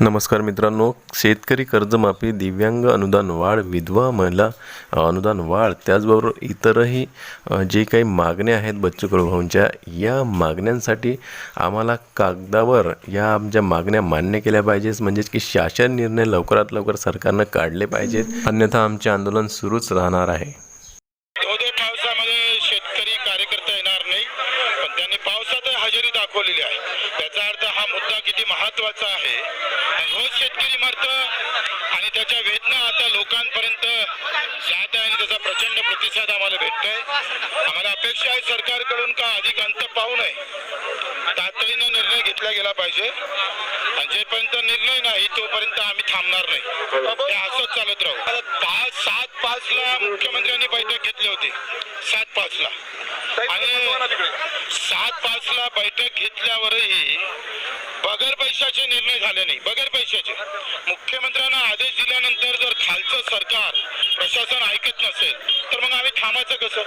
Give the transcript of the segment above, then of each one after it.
नमस्कार मित्रांनो शेतकरी कर्जमाफी दिव्यांग अनुदान वाढ विधवा महिला अनुदान वाढ त्याचबरोबर इतरही जे काही मागण्या आहेत बच्चू कडू भाऊंच्या या मागण्यांसाठी आम्हाला कागदावर या आमच्या मागण्या मान्य केल्या पाहिजेत. म्हणजेच की शासन निर्णय लवकरात लवकर सरकारनं काढले पाहिजेत. अन्यथा आमचे आंदोलन सुरूच राहणार आहे. दाखवलेली आहे. त्याचा अर्थ हा मुद्दा किती महत्त्वाचा आहे. आणि रोज शेतकरी मरत आणि त्याच्या वेदना आता लोकांपर्यंत जात आहे आणि त्याचा प्रचंड प्रतिसाद आम्हाला भेटतोय. आम्हाला अपेक्षा आहे सरकारकडून का अधिक अंत पाहू नये. तातडीनं निर्णय घेतला गेला पाहिजे. आणि जेपर्यंत निर्णय नाही तोपर्यंत आम्ही थांबणार नाही. ते असंच चालत राहू. पाच ला मुख्यमंत्र्यांनी बैठक घेतली होती. सात पाच ला आणि सात पाच ला बैठक घेतल्यावरही बगर पैशाचे निर्णय झाले नाही. बगर पैशाचे. मुख्यमंत्र्यांना आदेश दिल्यानंतर जर खालचं सरकार प्रशासन ऐकत नसेल तर मग आम्ही थांबायचं कसं?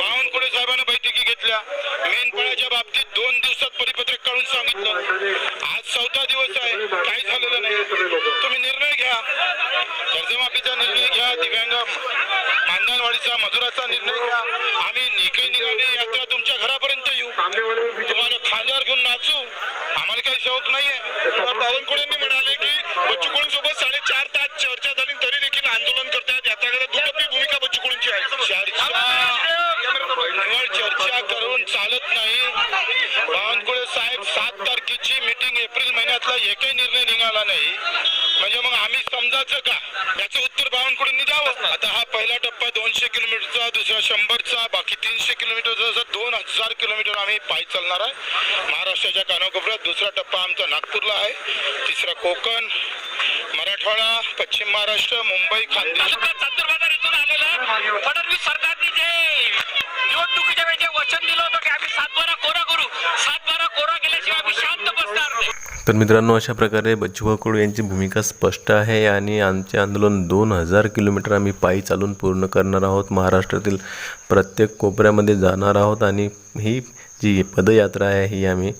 बावनकुळे साहेबांना बैठकी घेतल्या. मेनपणाच्या बाबतीत दोन दिवसात परिपत्रक काढून सांगितलं. आज चौथा दिवस आहे. काही झालेलं नाही. तुम्ही निर्णय घ्या. कर्जमाफीचा निर्णय घ्या दिव्यांग मानधनवाढीचा मजुराचा निर्णय घ्या. आम्ही निकळी निघाली यात्रा तुमच्या घरापर्यंत येऊ. तुम्हाला खांद्यावर घेऊन नाचू. आम्हाला काही शौक नाहीये. बावनकुळेंनी म्हणाले की बच्चूकुळींसोबत साडेचार तास चर्चा झाली तरी देखील आंदोलन करतात. याच्याकडे दुटप्पी भूमिका बच्चूकुळींची आहे. चर्चा चर्चा करून चालत नाही. बावनकुळे साहेब सात तारखेची मीटिंग एप्रिल महिन्यातला एकही निर्णय निघाला नाही. म्हणजे जायचं का? याचं उत्तर बावनकुळेंनी निघावं आता हा पहिला टप्पा दोनशे किलोमीटरचा दुसरा शंभरचा बाकी तीनशे किलोमीटरचा दोन हजार किलोमीटर आम्ही पायी चालणार आहे. महाराष्ट्राच्या कानाकोपऱ्यात दुसरा टप्पा आमचा नागपूरला आहे. तिसरा कोकण मराठवाडा पश्चिम महाराष्ट्र मुंबई खानदेश. चातुर्मासात इथून आलेलं फडणवीस सरकारने जे निवडणुकीच्या वेळी जे वचन दिलं होतं की आम्ही सातबारा कोरा करू सातबारा कोरा केल्याशिवाय आम्ही शांत बसणार नाही तर मित्रांनो अशा प्रकारे बच्चूभाऊ कडू यांची भूमिका स्पष्ट आहे आणि आमचे आंदोलन दोन हजार किलोमीटर आम्ही पायी चालून पूर्ण करणार आहोत. महाराष्ट्रातील प्रत्येक कोपऱ्यामध्ये जाणार आहोत आणि ही जी पदयात्रा आहे ही आम्ही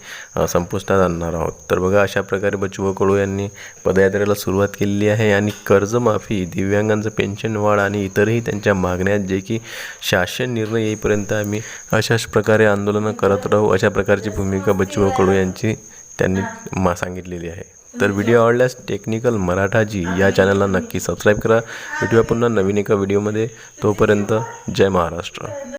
संपुष्टात आणणार आहोत. तर बघा अशा प्रकारे बच्चूभाऊ कडू यांनी पदयात्रेला सुरुवात केलेली आहे आणि कर्जमाफी दिव्यांगांचं पेन्शन वाढ आणि इतरही त्यांच्या मागण्या जे की शासन निर्णय येईपर्यंत आम्ही अशाच प्रकारे आंदोलनं करत राहू. अशा प्रकारची भूमिका बच्चूभाऊ कडू यांची त्यांनी मा सांगितलेली आहे. तर व्हिडिओ आवडल्यास टेक्निकल मराठाजी या चॅनलला नक्की सबस्क्राईब करा. भेटूया पुन्हा नवीन एका व्हिडिओमध्ये तोपर्यंत जय महाराष्ट्र.